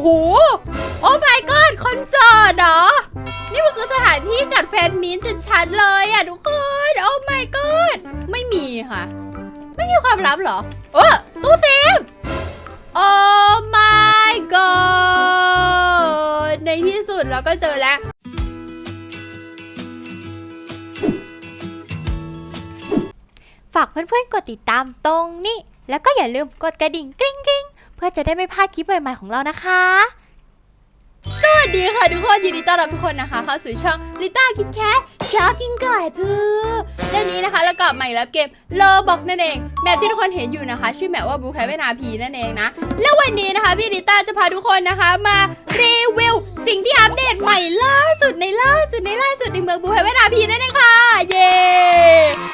โหโอ้ my god คอนเสิร์ตเหรอ นี่มันคือสถานที่จัดแฟนมีนจัดชัดเลยอะทุกคน โอ้ my god ไม่มีค่ะ ไม่มีความลับเหรอ เออตู้เซฟโอ้ my god ในที่สุดเราก็เจอแล้วฝากเพื่อนๆกดติดตามตรงนี้ แล้วก็อย่าลืมกดกระดิ่งกริ๊งกริ๊ง พื่อจะได้ไม่พลาดคลิปใหม่ๆของเรานะคะ สวัสดีค่ะทุกคนยินดีต้อนรับทุกคนนะคะเข้าสู่ช่องลิต้าคิดแคทชอบกินไก่เพื่อเรื่องนี้นะคะแล้วกลับมาอีกแล้วเกมโลบอกนั่นเองแมปที่ทุกคนเห็นอยู่นะคะ ชื่อแมปว่าบูแคเวนาพีนั่นเองนะ แล้ววันนี้นะคะพี่ลิต้าจะพาทุกคนนะคะมารีวิวสิ่งที่อัปเดตใหม่ล่าสุดในล่าสุดในล่าสุดในเมืองบูแคเวนาพีนั่นเองค่ะ เย้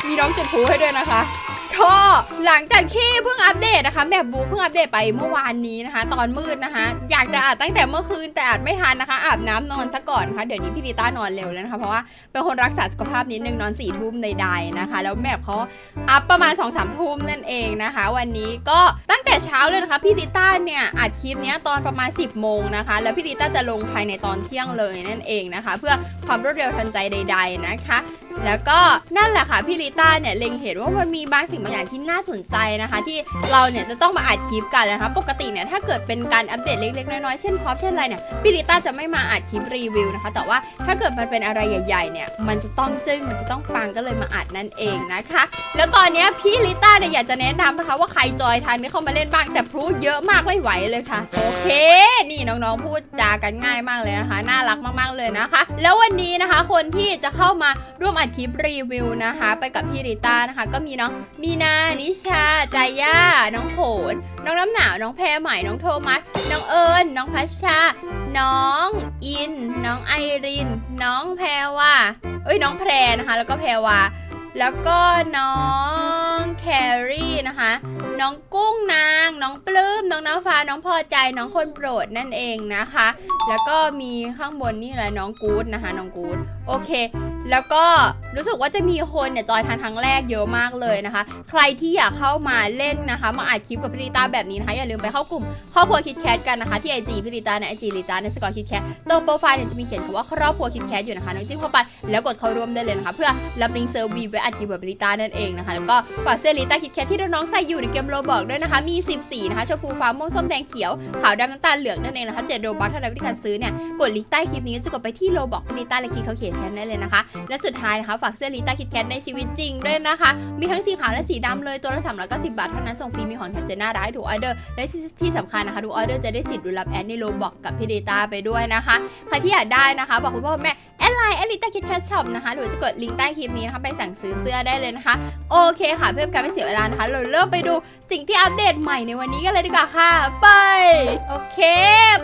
มีน้องจุดพลุให้ด้วยนะคะ ก็หลังจากที่เพิ่งอัปเดตนะคะแบบบูเพิ่งอัปเดตไปเมื่อวานนี้นะคะ ตอนมืดนะคะ อยากจะอัดตั้งแต่เมื่อคืนแต่อัดไม่ทันนะคะ อาบน้ำนอนซะก่อนนะคะเดี๋ยวนี้พี่ลิต้านอนเร็วแล้วนะคะ เพราะว่าเป็นคนรักษาสุขภาพนิดนึงนอนสี่ทุ่มใดๆนะคะ แล้วแมปเขาอัพประมาณ2อสามทุ่มนั่นเองนะคะ วันนี้ก็ตั้งแต่เช้าเลยนะคะพี่ลิต้าเนี่ยอัดคลิปนี้ตอนประมาณ 10บโมงนะคะ แล้วพี่ลิต้าจะลงภายในตอนเที่ยงเลยนั่นเองนะคะ เพื่อความรวดเร็วทันใจใด ๆนะคะ แล้วก็นั่นแหละค่ะพี่ลิต้าเนี่ยเล็งเห็นว่ามันมีบางสิ่งบางอย่างที่น่าสนใจนะคะ ที่เราเนี่ยจะต้องมาอัดคลิปกันนะคะปกติเนี่ยถ้าเกิดเป็นการอัปเดตเล็กๆน้อยๆเช่นพร็อพเช่นอะไรเนี่ยพี่ลิต้าจะไม่มาอัดคลิปรีวิวนะคะ แต่ว่าถ้าเกิดมันเป็นอะไรใหญ่ๆเนี่ยมันจะต้องจึ้งมันจะต้องปังก็เลยมาอัดนั่นเองนะคะ แล้วตอนนี้พี่ลิต้าเนี่ยอยากจะแนะนำนะคะว่าใครจอยทันไม่เข้ามาเล่นบ้างแต่พรูเยอะมากไม่ไหวเลยค่ะโอเคนี่น้องๆพูดจากันง่ายมากเลยนะคะ น่ารักมากๆเลยนะคะ แล้ววันนี้นะคะ คนที่จะเข้ามาร่วมอัดคลิปรีวิวนะคะ ไปกับพี่ริต้านะคะ ก็มีน้องมีนานิชาจาย่าน้องโขน น้องน้ำหนาว น้องแพรใหม่ น้องโทมัส น้องเอิญน้องพัชชา น้องอิน น้องไอริน น้องแพรว่าเอ้ยน้องแพรนะคะ แล้วก็แพรวาแล้วก็น้องแครี่นะคะ น้องกุ้งนาง น้องปลื้ม น้องน้ำฟ้า น้องพอใจ น้องคนโปรดนั่นเองนะคะ แล้วก็มีข้างบนนี่อะไรน้องกู๊ดนะคะ น้องกู๊ด โอเค แล้วก็รู้สึกว่าจะมีคนเนี่ยจอยทันครั้งแรกเยอะมากเลยนะคะ ใครที่อยากเข้ามาเล่นนะคะ มาอัดคลิปกับพี่ลิตาแบบนี้นะคะอย่าลืมไปเข้ากลุ่มครอบครัวคิดแคทกันนะคะ ที่ไอจีพี่ลิตาในไอจีลิตาในสกอร์คิดแคทตรงโปรไฟล์เนี่ยจะมีเขียนคำว่าครอบครัวคิดแคทอยู่นะคะน้องจิ้มเข้าไปแล้วกดเข้าร่วมได้เลยนะคะ เพื่อรับลิงก์เซอร์วีไว้อัดคลิปกับพี่ลิตานั่นเองนะคะ แล้วก็ฝากเสื้อลิตาคิดแคทที่น้องๆใส่อยู่ในเกมโรบอกด้วยนะคะมี10สีนะคะชมพูฟ้าม่วงส้มแดงเขียวขาวดำน้ำตาลเหลืองนั่นเองนะคะเจ็ดโรบัคเท่านั้นวิธีการซื้อเนี่ยกดลิงก์ใต้คลิปนี้จะกดไปที่โรบอกพี่ลิตาและคลิกเขาเขียนแชทได้เลยนะคะและสุดท้ายนะคะ ฝากเสื้อลิต้าคิดแคทในชีวิตจริงด้วยนะคะ มีทั้งสีขาวและสีดำเลยตัวละ390บบาทเท่านั้นส่งฟรีมีของแถมเจน่าร้ายถูกออเดอร์ และที่ที่สำคัญนะคะทุกออเดอร์จะได้สิทธิ์ดูรับแอดในโลบอกกับพี่ลิต้าไปด้วยนะคะใครที่อยากได้นะคะ บอกคุณพ่อคุณแม่แอดไลน์แอดลิต้าคิดแคทช็อปนะคะหรือจะกดลิงก์ใต้คลิปนี้นะคะไปสั่งซื้อเสื้อได้เลยนะคะ โอเคค่ะ เพื่อการไม่เสียเวลานะคะ เราเริ่มไปดูสิ่งที่อัปเดตใหม่ในวันนี้กันเลยดีกว่าค่ะ ไป โอเค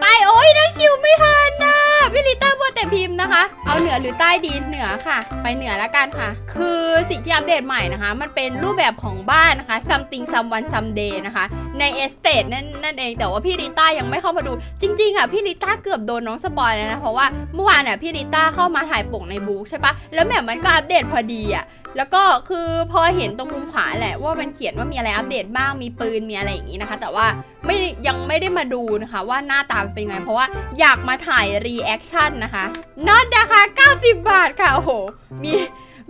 ไปโอ้ยนั่งชิวไม่ทันนะ พี่ลิต้าบัวแต่พิมพ์นะคะ เอาเหนือหรือใต้ดีเหนือค่ะ ไปเหนือแล้วกันค่ะ คือสิ่งที่อัปเดตใหม่นะคะ มันเป็นรูปแบบของบ้านนะคะ something someone someday นะคะ ในเอสเตทนั่นนั่นเองแต่ว่าพี่ลิต้ายังไม่เข้ามาดู จริงๆอะพี่ลิต้าเกือบโดนน้องสปอยแล้วนะเพราะว่าเมื่อวานอะพี่ลิต้าเข้ามาถ่ายปกในบุ๊กใช่ปะแล้วแบบมันก็อัปเดตพอดีอะ แล้วก็คือพอเห็นตรงมุมขวาแหละว่ามันเขียนว่ามีอะไรอัปเดตบ้างมีปืนมีอะไรอย่างนี้นะคะ แต่ว่าไม่ยังไม่ได้มาดูนะคะว่าหน้าตามเป็นยังไง เพราะว่าอยากมาถ่ายรีแอคชั่นนะคะน็อตนะคะ90 บาทค่ะ โอ้โห มี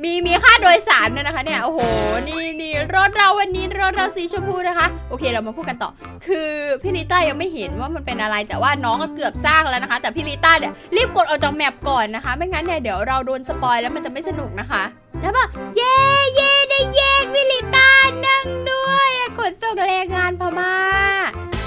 มีมีค่าโดยสารด้วยนะคะเนี่ยโอ้โหนี่นี่รถเราวันนี้รถเราสีชมพูนะคะ โอเคเรามาพูดกันต่อ คือพี่ลิต้ายังไม่เห็นว่ามันเป็นอะไรแต่ว่าน้องก็เกือบสร้างแล้วนะคะ แต่พี่ลิต้าเนี่ยรีบกดออกจากแมปก่อนนะคะ ไม่งั้นเนี่ยเดี๋ยวเราโดนสปอยแล้วมันจะไม่สนุกนะคะ แล้วบอกเย่เย่ได้แยกวิลิต้านั่งด้วยขนส่งแรงงานพม่า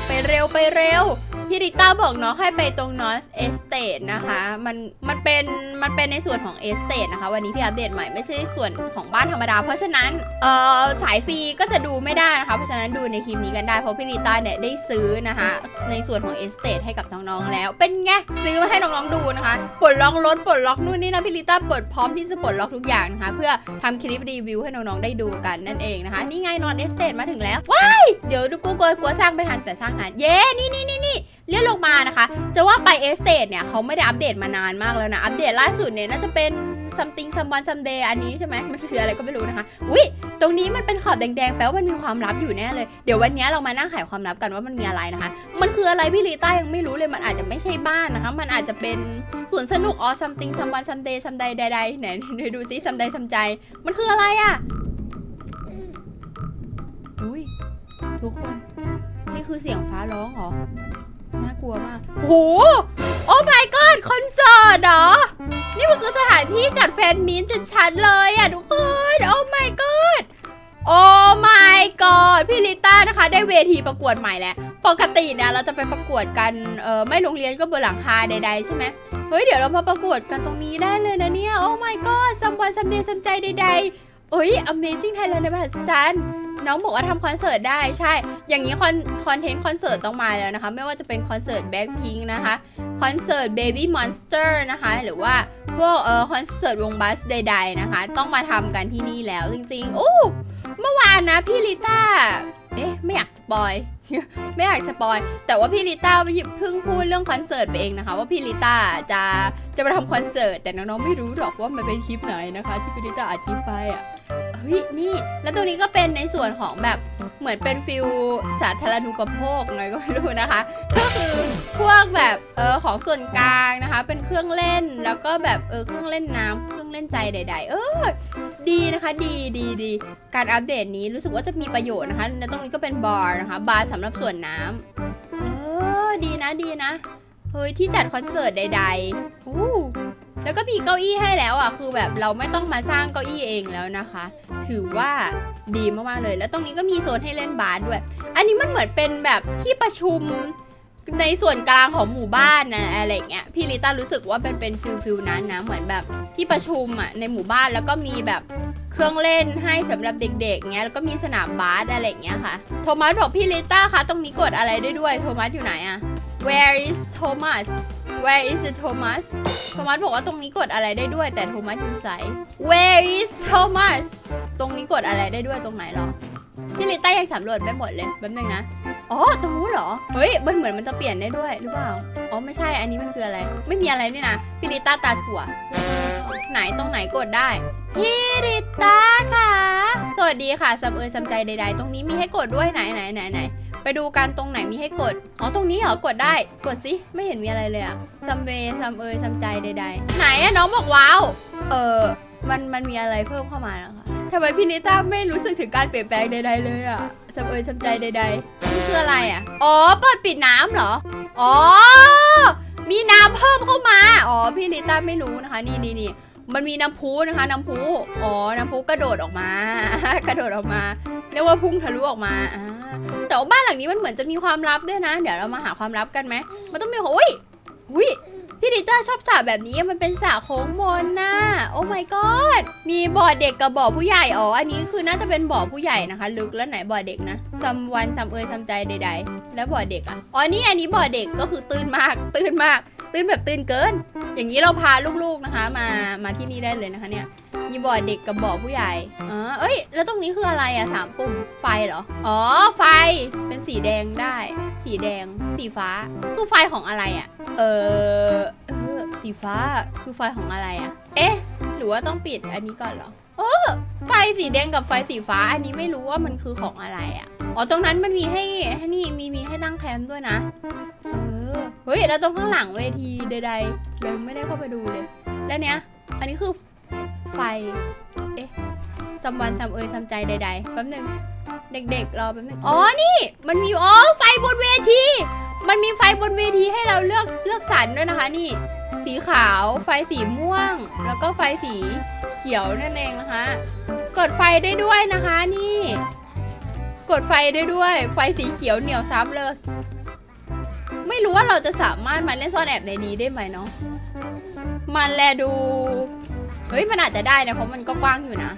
ไปเร วไปเร็วพี่ริต้าบอกน้องให้ไปตรง North Estate นะคะ มันมันเป็นมันเป็นในส่วนของ Estate นะคะ วันนี้พี่อัปเดตใหม่ไม่ใช่ส่วนของบ้านธรรมดา เพราะฉะนั้นเอ่อสายฟรีก็จะดูไม่ได้นะคะ เพราะฉะนั้นดูในคลิปนี้กันได้เพราะพี่ริต้าเนี่ยได้ซื้อนะคะ ในส่วนของ Estate ให้กับน้องๆแล้ว เป็นไงซื้อมาให้น้องๆดูนะคะปลดล็อกรถปลดล็อกนู่นนี่นะพี่ริต้าปิดพร้อมที่จะปลดล็อกทุกอย่างนะคะ เพื่อทำคลิปรีวิวให้น้องๆได้ดูกันนั่นเองนะคะนี่ไง North Estate มาถึงแล้วว้ายเดี๋ยวดูกูกลัวกลัวสร้างไม่ทันแต่สร้างทันเย้นี่นี่นี่นี่เลื่อนลงมานะคะ จะว่าไปเอสเตดเนี่ยเขาไม่ได้อัปเดตมานานมากแล้วนะ อัปเดตล่าสุดเนี่ยน่าจะเป็น something someone someday อันนี้ใช่ไหมมันคืออะไรก็ไม่รู้นะคะอุ้ยตรงนี้มันเป็นขอบแดงๆ แปลว่ามันมีความลับอยู่แน่เลย เดี๋ยววันนี้เรามานั่งไขความลับกันว่ามันมีอะไรนะคะ มันคืออะไรพี่ลีต้ายังไม่รู้เลย มันอาจจะไม่ใช่บ้านนะคะ มันอาจจะเป็นสวนสนุกอ๋อ something someone someday someday ใดๆไหนดูซิ someday สมใจ มันคืออะไรอะอุ้ยทุกคน นี่คือเสียงฟ้าร้องเหรอ น่ากลัวมากโหโอ้ my god คอนเสิร์ตเหรอ นี่มันคือสถานที่จัดแฟนมินจะชัดเลยอะทุกคน โอ้ my god โอ้ my god พี่ลิต้านะคะ ได้เวทีประกวดใหม่แล้ว ปกติเนี่ยเราจะไปประกวดกัน เออไม่โรงเรียนก็บนหลังคาใดๆใช่ไหมเฮ้ย เดี๋ยวเรามาประกวดกันตรงนี้ได้เลยนะเนี่ย โอ้ my god ซัมวันซัมเดย์ซัมใจใดๆเอ้ย Amazing Thailand ในมหัศจรรย์ น้องบอกว่าทำคอนเสิร์ตได้ใช่ อย่างนี้คอนคอนเทนต์คอนเสิร์ตต้องมาแล้วนะคะ ไม่ว่าจะเป็นคอนเสิร์ต Blackpink นะคะคอนเสิร์ต Baby Monster นะคะ หรือว่าพวกเออคอนเสิร์ตวงบัสใดๆนะคะ ต้องมาทำกันที่นี่แล้วจริงๆโอ้เมื่อวานนะพี่ลิต้าเอ๊ะไม่อยากสปอยไม่อยากสปอยแต่ว่าพี่ลิต้าเพิ่งพูดเรื่องคอนเสิร์ตไปเองนะคะ ว่าพี่ลิต้าจะจะมาทำคอนเสิร์ตแต่น้องๆไม่รู้หรอกว่ามันเป็นคลิปไหนนะคะ ที่พี่ลิต้าอาจจะไปอะ ฮ้ยนี่ แล้วตรงนี้ก็เป็นในส่วนของแบบเหมือนเป็นฟิลสาธารณูปโภคไงก็ไม่รู้นะคะ ก็คือพวกแบบเออของส่วนกลางนะคะ เป็นเครื่องเล่นแล้วก็แบบเออเครื่องเล่นน้ำเครื่องเล่นใจใด ๆ เออดีนะคะ ดีดีดีการอัปเดตนี้รู้สึกว่าจะมีประโยชน์นะคะและตรงนี้ก็เป็นบาร์นะคะบาร์สำหรับส่วนน้ำเออดีนะดีนะเฮ้ยที่จัดคอนเสิร์ตใดๆอู้ แล้วก็มีเก้าอี้ให้แล้วอะคือแบบเราไม่ต้องมาสร้างเก้าอี้เองแล้วนะคะ ถือว่าดีมากๆเลย แล้วตรงนี้ก็มีโซนให้เล่นบาสด้วย อันนี้มันเหมือนเป็นแบบที่ประชุมในส่วนกลางของหมู่บ้านนะอะไรเงี้ยพี่ลิต้ารู้สึกว่าเป็นเป็นฟิลฟิลนั้นนะเหมือนแบบที่ประชุมอะในหมู่บ้านแล้วก็มีแบบเครื่องเล่นให้สำหรับเด็กๆเงี้ยแล้วก็มีสนามบาสอะไรเงี้ยค่ะโทมัสบอกพี่ลิต้าคะตรงนี้กดอะไรได้ด้วยโทมัสอยู่ไหนอะ Where is Thomas Where is the Thomas โทมัสบอกว่าตรงนี้กดอะไรได้ด้วยแต่โทมัสอยู่ไส Where is Thomas ตรงนี้กดอะไรได้ด้วยตรงไหนหรอพี่ลิต้ายังสำรวจไม่หมดเลยแป๊บนึงนะ อ๋อ ตรงนู้นเหรอ เฮ้ย มันเหมือนมันจะเปลี่ยนได้ด้วยหรือเปล่า อ๋อ ไม่ใช่ อันนี้มันคืออะไร ไม่มีอะไรนี่นะพี่ลิต้าตาถั่ว ไหนตรงไหนกดได้ พี่ลิต้าค่ะ วัสดีค่ะซัมเอยซัมใจใด ๆ ตรงนี้มีให้กดด้วยไหนไหนไหนไหนไปดูกันตรงไหนมีให้กด อ๋อตรงนี้เหรอกดได้ กดสิไม่เห็นมีอะไรเลยอะซัมเวซัมเอยซัมใจใด ๆ ไหนอะน้องบอกว้าว เออมันมันมีอะไรเพิ่มเข้ามาแล้วคะทำไมพี่นิต้าไม่รู้สึกถึงการเปลี่ยนแปลงใด ๆ เลยอะสำเอยสำใจใดๆนี่คืออะไรอะอ๋อเปิดปิดน้ำเหรอ อ๋อ มีน้ำเพิ่มเข้ามา อ๋อพี่ลิต้าไม่รู้นะคะ นี่นี่นี่ มันมีน้ำพุนะคะ น้ำพุอ๋อ น้ำพุกระโดดออกมา กระโดดออกมา เรียกว่าพุ่งทะลุออกมาแต่ว่าบ้านหลังนี้มันเหมือนจะมีความลับด้วยนะ เดี๋ยวเรามาหาความลับกันไหมมันต้องมีของอุ้ยอุ้ยพี่ดิเตอร์ชอบสระแบบนี้มันเป็นสระโค้งมนน่ะโอ้ my god มีบ่อเด็กกับบ่อผู้ใหญ่อ๋ออันนี้คือน่าจะเป็นบ่อผู้ใหญ่นะคะ ลึกแล้วไหนบ่อเด็กนะซัมวันซัมเอยซัมใจใด ๆ แล้วบ่อเด็กอะอ๋อนี่อันนี้บ่อเด็กก็คือตื้นมากตื้นมาก ตื้นแบบตื้นเกิน อย่างนี้เราพาลูกๆนะคะ มามาที่นี่ได้เลยนะคะเนี่ยมีบ่อเด็กกับบ่อผู้ใหญ่อ๋อเอ้ย แล้วตรงนี้คืออะไรอะสามปุ่มไฟเหรอ อ๋อ ไฟ เป็นสีแดงได้ สีแดง สีฟ้า คือไฟของอะไรอะเออเออ สีฟ้า คือไฟของอะไรอะเอ๊ะ หรือว่าต้องปิดอันนี้ก่อนเหรอ เออ ไฟสีแดงกับไฟสีฟ้า อันนี้ไม่รู้ว่ามันคือของอะไรอะอ๋อ ตรงนั้นมันมีให้ให้นี่ มี มีให้ตั้งแคมป์ด้วยนะ เออ เฮ้ยแล้วตรงข้างหลังเวทีใดๆเราไม่ได้เข้าไปดูเลย แล้วเนี้ย อันนี้คือไฟ เอ๊ะซัมวันซัมเอยซัมใจใดๆแป๊บนึง เด็กๆรอแป๊บนึง อ๋อ นี่ มันมี อ๋อ ไฟบนเวที มันมีไฟบนเวทีให้เราเลือกเลือกสรรด้วยนะคะ นี่ สีขาว ไฟสีม่วง แล้วก็ไฟสีเขียวนั่นเองนะคะ กดไฟได้ด้วยนะคะ นี่ กดไฟได้ด้วย ไฟสีเขียวเหนียวซับเลย ไม่รู้ว่าเราจะสามารถมาเล่นซ่อนแอบในนี้ได้ไหมเนาะมันแลดู เฮ้ยมันอาจจะได้นะเพราะมันก็กว้างอยู่นะ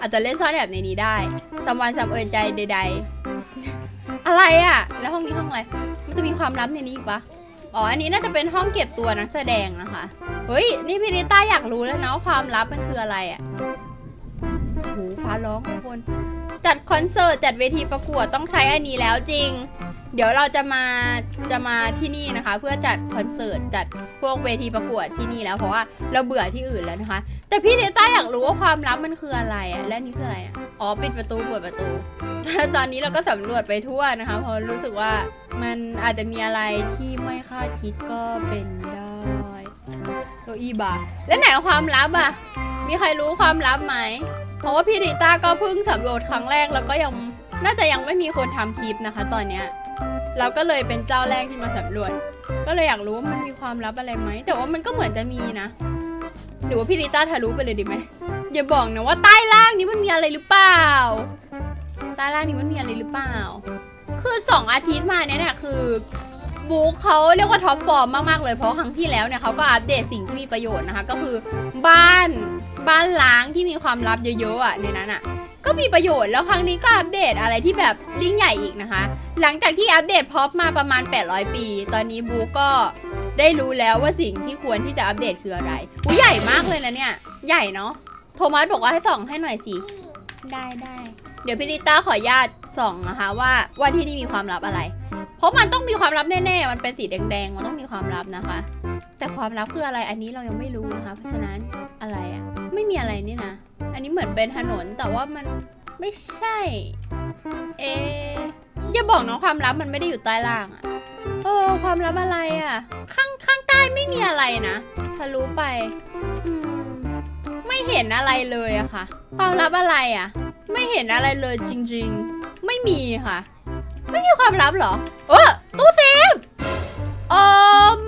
อาจจะเล่นซ่อนแอบในนี้ได้สมวันสำเอยใจใด ๆ อะไรอะ่ะแล้วห้องนี้ห้องอะไร มันจะมีความลับในนี้อีกปะอ๋อ อันนี้น่าจะเป็นห้องเก็บตัวนักแสดงนะคะ เฮ้ย นี่พี่นิต้าอยากรู้แล้วนะว่าความลับมันคืออะไรอะ่ะโอ้โหฟ้าร้องทุกคน จัดคอนเสิร์ตจัดเวทีประกวดต้องใช้อันนี้แล้วจริง เดี๋ยวเราจะมาจะมาที่นี่นะคะ เพื่อจัดคอนเสิร์ตจัดพวกเวทีประกวดที่นี่แล้วเพราะว่าเราเบื่อที่อื่นแล้วนะคะ แต่พี่เลต้าอยากรู้ว่าความลับมันคืออะไรอะและนี่คืออะไรอะอ๋อปิดประตูเปิดประตูตอนนี้เราก็สำรวจไปทั่วนะคะ เพราะรู้สึกว่ามันอาจจะมีอะไรที่ไม่คาดคิดก็เป็นได้เก้าอี้บาร์แล้วไหนความลับอะมีใครรู้ความลับไหม เพราะว่าพี่ริต้าก็เพิ่งสำรวจครั้งแรกแล้วก็ยังน่าจะยังไม่มีคนทำคลิปนะคะ ตอนเนี้ยเราก็เลยเป็นเจ้าแรกที่มาสำรวจ ก็เลยอยากรู้ว่ามันมีความลับอะไรไหมแต่ว่ามันก็เหมือนจะมีนะหรือว่าพี่ริต้าทะลุไปเลยดีไหมอย่าบอกนะว่าใต้ล่างนี้มันมีอะไรหรือเปล่าใต้ล่างนี้มันมีอะไรหรือเปล่า คือสองอาทิตย์มาเนี้ยเนี่ยคือบุ๊กเขาเรียกว่าท็อปฟอร์มมากๆเลยเพราะครั้งที่แล้วเนี่ยเขาก็อัปเดตสิ่งที่มีประโยชน์นะคะ ก็คือบ้าน บ้านล้างที่มีความลับเยอะๆอะในนั้นอะ ก็มีประโยชน์แล้วครั้งนี้ก็อัปเดตอะไรที่แบบยิ่งใหญ่อีกนะคะ หลังจากที่อัปเดตพอปมาประมาณ 800 ปี ตอนนี้บุ๊กก็ได้รู้แล้วว่าสิ่งที่ควรที่จะอัปเดตคืออะไรอุ้ยใหญ่มากเลยนะเนี่ย ใหญ่เนาะ โทมัสบอกว่าให้ส่องให้หน่อยสิ ได้ได้ เดี๋ยวพี่ลิต้าขออนุญาต ส่องนะคะว่าว่าที่นี่มีความลับอะไร เพราะมันต้องมีความลับแน่ๆ มันเป็นสีแดงๆ มันต้องมีความลับนะคะ แต่ความลับคืออะไรอันนี้เรายังไม่รู้นะคะ เพราะฉะนั้นอะไรอะไม่มีอะไรนี่นะ อันนี้เหมือนเป็นถนนแต่ว่ามันไม่ใช่ เออย่าบอกนะความลับมันไม่ได้อยู่ใต้ล่างอะเออความลับอะไรอะข้างข้างใต้ไม่มีอะไรนะทะลุไปไม่เห็นอะไรเลยอะค่ะ ความลับอะไรอะ ไม่เห็นอะไรเลยจริงๆ ไม่มีค่ะ ไม่มีความลับเหรอ เออตู้เซฟ โอ้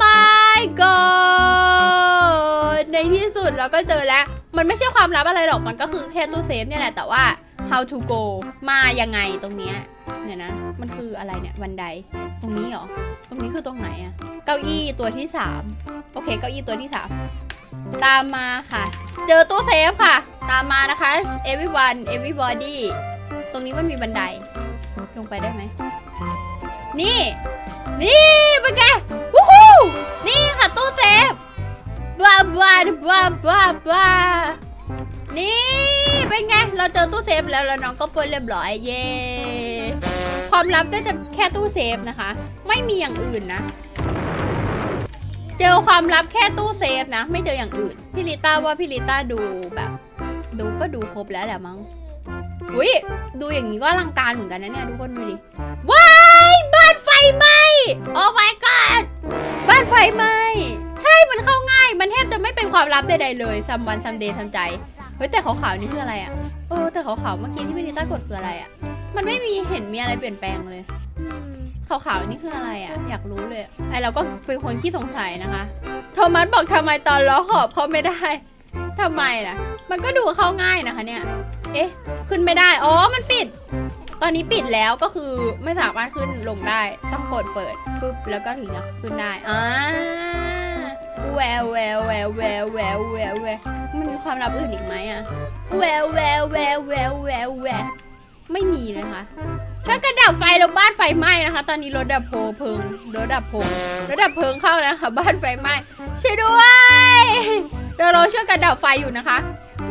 my god ในที่สุดเราก็เจอแล้ว มันไม่ใช่ความลับอะไรหรอก มันก็คือแค่ตู้เซฟเนี่ยแหละ แต่ว่า how to go มายังไงตรงเนี้ยเนี่ยนะ มันคืออะไรเนี่ยบันได ตรงนี้เหรอ ตรงนี้คือตรงไหนอะเก้าอี้ตัวที่สามโอเค เก้าอี้ตัวที่สาม ตามมาค่ะ เจอตู้เซฟค่ะ ตามมานะคะ everyone everybody ตรงนี้มันมีบันได ลงไปได้ไหม นี่ นี่เป็นไงวู้ฮู้นี่ค่ะตู้เซฟบ้าบ้าบ้าบ้าบ้านี่เป็นไง เราเจอตู้เซฟแล้วแล้วน้องก็ปล้นเรียบร้อยเย้ความลับก็จะแค่ตู้เซฟนะคะ ไม่มีอย่างอื่นนะ เจอความลับแค่ตู้เซฟนะ ไม่เจออย่างอื่น พี่ลิต้าว่าพี่ลิต้าดูแบบ ดูก็ดูครบแล้วแหละมั้งอุ้ยดูอย่างนี้ก็อลังการเหมือนกันนะเนี่ยทุกคนดูดิว้ายบ้านไฟไหมโอ้ my god บ้านไฟไหมใช่มันเข้าง่าย มันแทบจะไม่เป็นความลับใดๆเลยซัมวันซัมเดย์ทันใจเฮ้ยแต่ขาวๆนี่คืออะไรอะ่ะเออแต่ขาวๆเมื่อกี้ที่พี่นิต้ากดคืออะไรอะ่ะมันไม่มีเห็นมีอะไรเปลี่ยนแปลงเลย ขาวๆนี่คืออะไรอะ่ะ อยากรู้เลยไอเราก็เป็นคนขี้สงสัยนะคะโทมัสบอกทำไมตอนล้อขอบเขาไม่ได้ทำไมล่ะ มันก็ดูเข้าง่ายนะคะเนี่ย เอ๊ะ ขึ้นไม่ได้ อ๋อ มันปิด ตอนนี้ปิดแล้วก็คือไม่สามารถขึ้นลงได้ ต้องกดเปิดปุ๊บแล้วก็ถึงจะขึ้นได้อ่าแววแววแววแววแววแววแววมันมีความลับอื่นอีกไหมอะแววแววแววแววแววแววไม่มีนะคะ ช่วยกันดับไฟลงบ้านไฟไหม้นะคะ ตอนนี้รถดับเพลิงรถดับโพงรถดับเพลิงเข้าแล้วค่ะ บ้านไฟไหม้ช่วยด้วยเดี๋ยวเราช่วยกันดับไฟอยู่นะคะ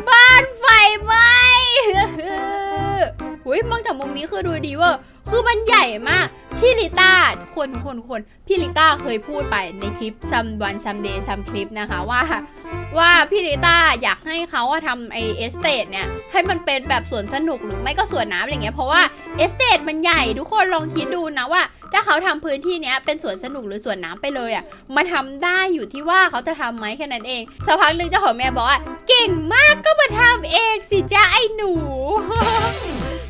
บ้านไฟไหม้หุยมองจากมุมนี้คือดูดีเว่าคือมันใหญ่มาก พี่ลิต้าคนคนคนพี่ลิต้าเคยพูดไปในคลิป some one some day some clip นะคะว่าว่าพี่ลิต้าอยากให้เขาอะทำไอเอสเตดเนี่ย ให้มันเป็นแบบสวนสนุกหรือไม่ก็สวนน้ำอะไรเงี้ยเพราะว่าเอสเตดมันใหญ่ทุกคนลองคิดดูนะว่า ถ้าเขาทำพื้นที่เนี้ยเป็นสวนสนุกหรือสวนน้ำไปเลยอะมันทำได้อยู่ที่ว่าเขาจะทำไหมแค่นั้นเองสักพักหนึ่งเจ้าของแม่บอกว่าเก่งมากก็มาทำเองสิจ้าไอ้หนู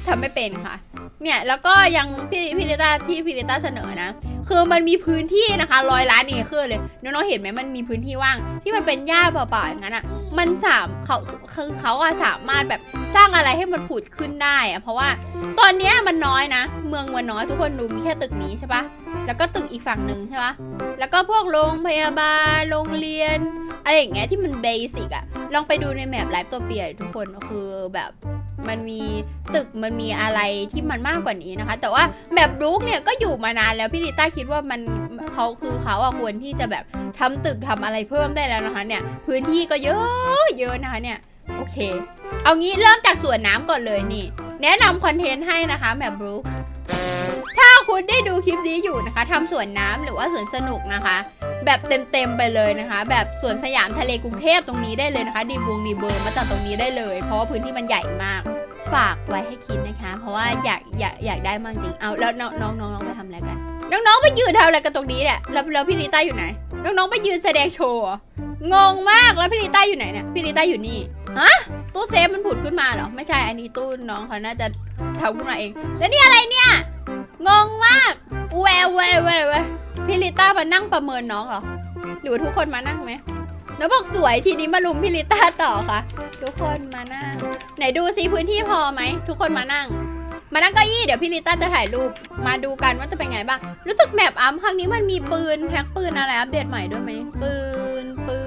ทำไม่เป็นค่ะ เนี่ยแล้วก็ยังพี่พี่ลิต้าที่พี่ลิต้าเสนอนะ คือมันมีพื้นที่นะคะร้อยล้านเอเคอร์เลยน้องๆเห็นไหมมันมีพื้นที่ว่าง ที่มันเป็นหญ้าเปล่าๆอย่างนั้นอะมันสามเขาคือเขาอะสามารถแบบสร้างอะไรให้มันผุดขึ้นได้อะเพราะว่าตอนเนี้ยมันน้อยนะ เมืองมันน้อยทุกคนดูมีแค่ตึกนี้ใช่ปะแล้วก็ตึกอีกฝั่งหนึ่งใช่ปะแล้วก็พวกโรงพยาบาลโรงเรียนอะไรอย่างเงี้ยที่มันเบสิกอะลองไปดูในแมปไลฟ์ตัวเปียทุกคนคือแบบ มันมีตึกมันมีอะไรที่มันมากกว่านี้นะคะ แต่ว่าแมปบลูกเนี่ยก็อยู่มานานแล้วพี่ลิต้าคิดว่ามันเขาคือเขาอะควรที่จะแบบทำตึกทำอะไรเพิ่มได้แล้วนะคะเนี่ยพื้นที่ก็เยอะเยอะนะคะเนี่ยโอเค เอางี้เริ่มจากสวนน้ำก่อนเลยนี่ แนะนำคอนเทนต์ให้นะคะแบบบรูถ้าคุณได้ดูคลิปนี้อยู่นะคะทำสวนน้ำหรือว่าสวนสนุกนะคะ แบบเต็มๆไปเลยนะคะ แบบสวนสยามทะเลกรุงเทพตรงนี้ได้เลยนะคะ ดีบวงดีเบอร์มาจากตรงนี้ได้เลย เพราะว่าพื้นที่มันใหญ่มาก ฝากไว้ให้คิดนะคะ เพราะว่าอยากอยากอยากได้มากจริงเอาแล้วน้องน้องน้องไปทำอะไรกัน น้องๆไปยืนทำอะไรกันตรงนี้เนี่ยแล้วแล้วพี่ลิต้าอยู่ไหน น้องๆไปยืนแสดงโชว์งงมากแล้วพี่ลิต้าอยู่ไหนเนี่ยพี่ลิต้าอยู่นี่ฮะตู้เซฟมันผุดขึ้นมาเหรอไม่ใช่อันนี้ตู้น้องเขาน่าจะทำขึ้นมาเอง แล้วนี่อะไรเนี่ย งงมากแววแววแววแววพี่ลิต้ามานั่งประเมินน้องเหรอ หรือว่าทุกคนมานั่งไหมแล้วบอกสวยทีนี้มาลุมพี่ลิต้าต่อค่ะ ทุกคนมานั่ง ไหนดูซิพื้นที่พอไหม ทุกคนมานั่ง มานั่งเก้าอี้เดี๋ยวพี่ลิต้าจะถ่ายรูป มาดูกันว่าจะเป็นไงบ้าง รู้สึกแมปอัพครั้งนี้มันมีปืนแพ็คปืนอะไรอัปเดตใหม่ด้วยไหมปืนปื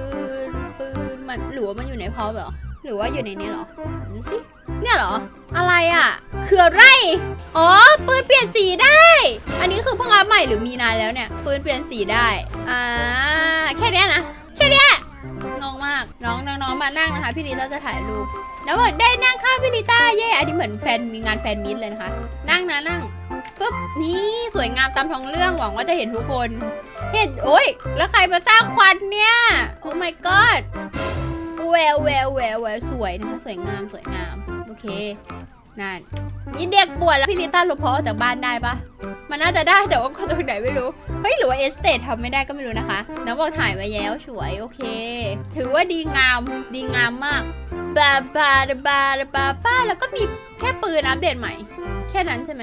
นปืนมันหรือว่ามันอยู่ในพอเหรอ หรือว่าอยู่ในนี้เหรอดูสิ เนี่ยเหรอ อะไรอะ คืออะไร อ๋อ ปืนเปลี่ยนสีได้ อันนี้คือเพิ่งอัพใหม่หรือมีนานแล้วเนี่ย ปืนเปลี่ยนสีได้ อ่า แค่เนี้ยนะ แค่เนี้ยงงมาก น้องน้องมานั่งนะคะ พี่ลิต้าจะถ่ายรูป แล้วบอกได้นั่งข้างพี่ลิต้าเย่อันนี้เหมือนแฟนมีงานแฟนมิตเลยนะคะ นั่งนะนั่งปึ๊บนี่สวยงามตามท้องเรื่องหวังว่าจะเห็นทุกคน เห็นโอ้ยแล้วใครมาสร้างควันเนี่ย โอ้ my god แววแววแววแววสวยนะคะ สวยงามสวยงาม เคนั่นนี่เด็กบวชแล้วพี่ลิต้าหลบพอออกจากบ้านได้ปะมันน่าจะได้แต่ว่าตรงไหนไม่รู้เฮ้ยหรือว่าเอสเตททำไม่ได้ก็ไม่รู้นะคะน้องบอกถ่ายมาแล้วสวยโอเค ถือว่าดีงามดีงามมากบาบาบาบาบาแล้วก็มีแค่ปืนอัปเดตใหม่ แค่นั้นใช่ไหม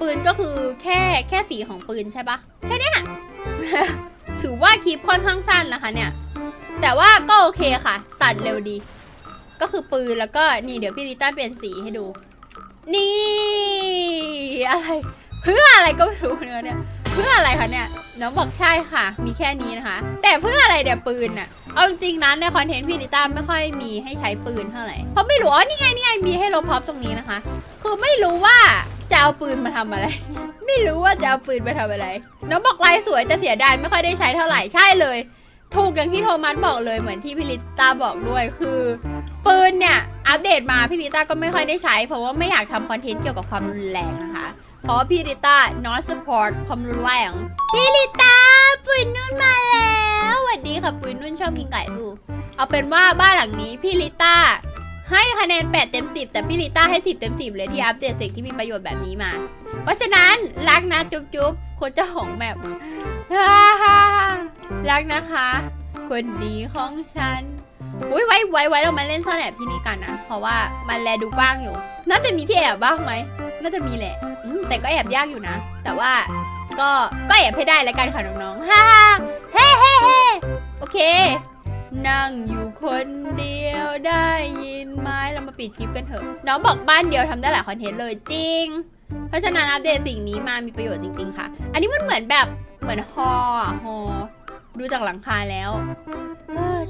ปืนก็คือแค่แค่สีของปืนใช่ปะแค่นี้ถือว่าคลิปค่อนข้างสั้นนะคะเนี่ย แต่ว่าก็โอเคค่ะ ตัดเร็วดี ก็คือปืนแล้วก็นี่เดี๋ยวพี่ลิต้าเปลี่ยนสีให้ดู นี่อะไร เพื่ออะไรก็ไม่รู้เนื้อเนี่ยเพื่ออะไรคะเนี่ยน้องบอกใช่ค่ะ มีแค่นี้นะคะ แต่เพื่ออะไรเดี๋ยวปืนน่ะเอาจริงๆนะในคอนเทนต์พี่ลิต้าไม่ค่อยมีให้ใช้ปืนเท่าไหร่เพราะไม่รู้อ๋อนี่ไงนี่ไงมีให้ลบพรอพตรงนี้นะคะ คือไม่รู้ว่าจะเอาปืนมาทำอะไร ไม่รู้ว่าจะเอาปืนไปทำอะไร น้องบอกลายสวยแต่เสียดายไม่ค่อยได้ใช้เท่าไหร่ใช่เลย ถูกอย่างที่โทมัสบอกเลยเหมือนที่พี่ลิตาบอกด้วยคือ ปืนเนี่ย อัปเดตมาพี่ลิตาก็ไม่ค่อยได้ใช้ เพราะว่าไม่อยากทำคอนเทนต์เกี่ยวกับความรุนแรงนะคะ เพราะว่าพี่ลิตา not support ความรุนแรงพี่ลิตาปุยนุ่นมาแล้วสวัสดีค่ะปุยนุ่นชอบกินไก่ทูเอาเป็นว่าบ้านหลังนี้พี่ลิตาให้คะแนน 8 เต็ม 10 แต่พี่ลิต้าให้ 10 เต็ม 10 เลยที่อัปเดตสิ่งที่มีประโยชน์แบบนี้มา เพราะฉะนั้นรักนะจุ๊บจุ๊บคนเจ้าของแบบรักนะคะ คนดีของฉันอุ้ยไว้ไว้ไว้เรามาเล่นซ่อนแอบที่นี่กันนะเพราะว่ามันแลดูกว้างอยู่ น่าจะมีที่แอบบ้างไหมน่าจะมีแหละอืมแต่ก็แอบยากอยู่นะ แต่ว่าก็ก็แอบให้ได้แล้วกันค่ะน้องๆฮ่าฮ่าเฮ้เฮ้เฮ้โอเค นั่งอยู่คนเดียวได้ยินไหมเรามาปิดคลิปกันเถอะ น้องบอกบ้านเดียวทำได้หลายคอนเทนต์เลยจริง เพราะฉะนั้นอัปเดตสิ่งนี้มามีประโยชน์จริง ๆ ค่ะ อันนี้มันเหมือนแบบเหมือนฮอฮอดูจากหลังคาแล้ว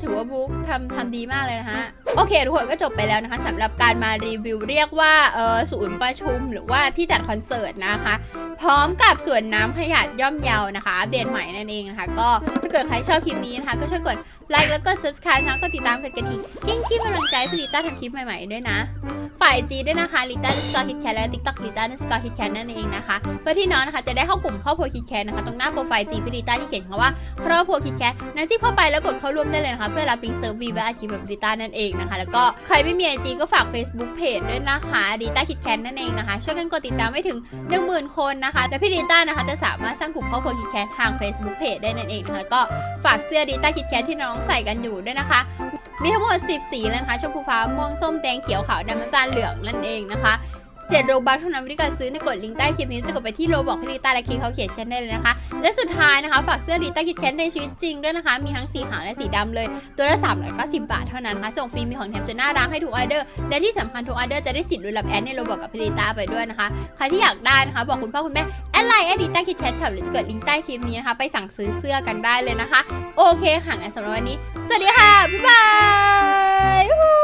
ถือว่าบุ๊กทำทำดีมากเลยนะฮะ โอเค ทุกคนก็จบไปแล้วนะคะสำหรับการมารีวิวเรียกว่าเออศูนย์ประชุมหรือว่าที่จัดคอนเสิร์ตนะคะ พร้อมกับสวนน้ำขยะย่อมเยาวนะคะอัปเดตใหม่นั่นเองนะคะ ก็ถ้าเกิดใครชอบคลิปนี้นะคะ ก็ช่วยกด ไลค์แล้วก็ subscribe นะก็ติดตามกันกันอีกกิ้งกิ้งกำลังใจให้พี่ลิต้าทำคลิปใหม่ๆด้วยนะ ฝ่ายจีด้วยนะคะลิต้าสกอร์คิดแคทและติ๊กต็อกลิต้าสกอร์คิดแคทนั่นเองนะคะเพื่อที่น้องนะคะจะได้เข้ากลุ่มครอบครัวคิดแคทนะคะ ตรงหน้าโปรไฟล์จีพี่ลิต้าที่เขียนคำว่าครอบครัวคิดแคทนั้นจิ้มเข้าไปแล้วกดเข้าร่วมได้เลยนะคะ เพื่อรับลิงก์เซิร์ฟวีและอาชีพแบบลิต้านั่นเองนะคะ แล้วก็ใครไม่มีไอจีก็ฝาก Facebook Page ด้วยนะคะลิต้าคิดแคทนั่นเองนะคะช่วยกันกดติดตามให้ถึง 10,000 คนนะคะและพี่ลิต้านะคะจะสามารถสร้างกลุ่มครอบครัวคิดแคททาง Facebook Page ได้นั่นเองนะคะก็ฝากเสื้อลิต้าคิดแคทที่น้องใส่กันอยู่ด้วยนะคะ มีทั้งหมด 10 สีเลยนะคะชมพูฟ้าม่วงส้มแดงเขียวขาวดำน้ำตาลเหลืองนั่นเองนะคะ 7โรบัคเท่านั้นวิธีการซื้อในกดลิงก์ใต้คลิปนี้จะกดไปที่โรบอกพี่ลิต้าและคลิกเขาเขียนเช่นได้เลยนะคะ และสุดท้ายนะคะ ฝากเสื้อลิต้าคิดแค้นในชีวิตจริงด้วยนะคะ มีทั้งสีขาวและสีดำเลย ตัวละ390 บาทเท่านั้นนะคะส่งฟรีมีของแถมสุดน่ารักให้ทุกออเดอร์ และที่สำคัญทุกออเดอร์จะได้สิทธิ์ลุ้นรับแอดในโรบอกกับพี่ลิต้าไปด้วยนะคะ ใครที่อยากได้นะคะบอกคุณพ่อคุณแม่แอดไลน์แอดลิต้าคิดแคทช็อปหรือจะกดลิงก์ใต้คลิปนี้นะคะไปสั่งซื้อเสื้อกันได้เลยนะคะ โอเคห่างกันสำหรับวันนี้ สวัสดีค่ะบ๊ายบาย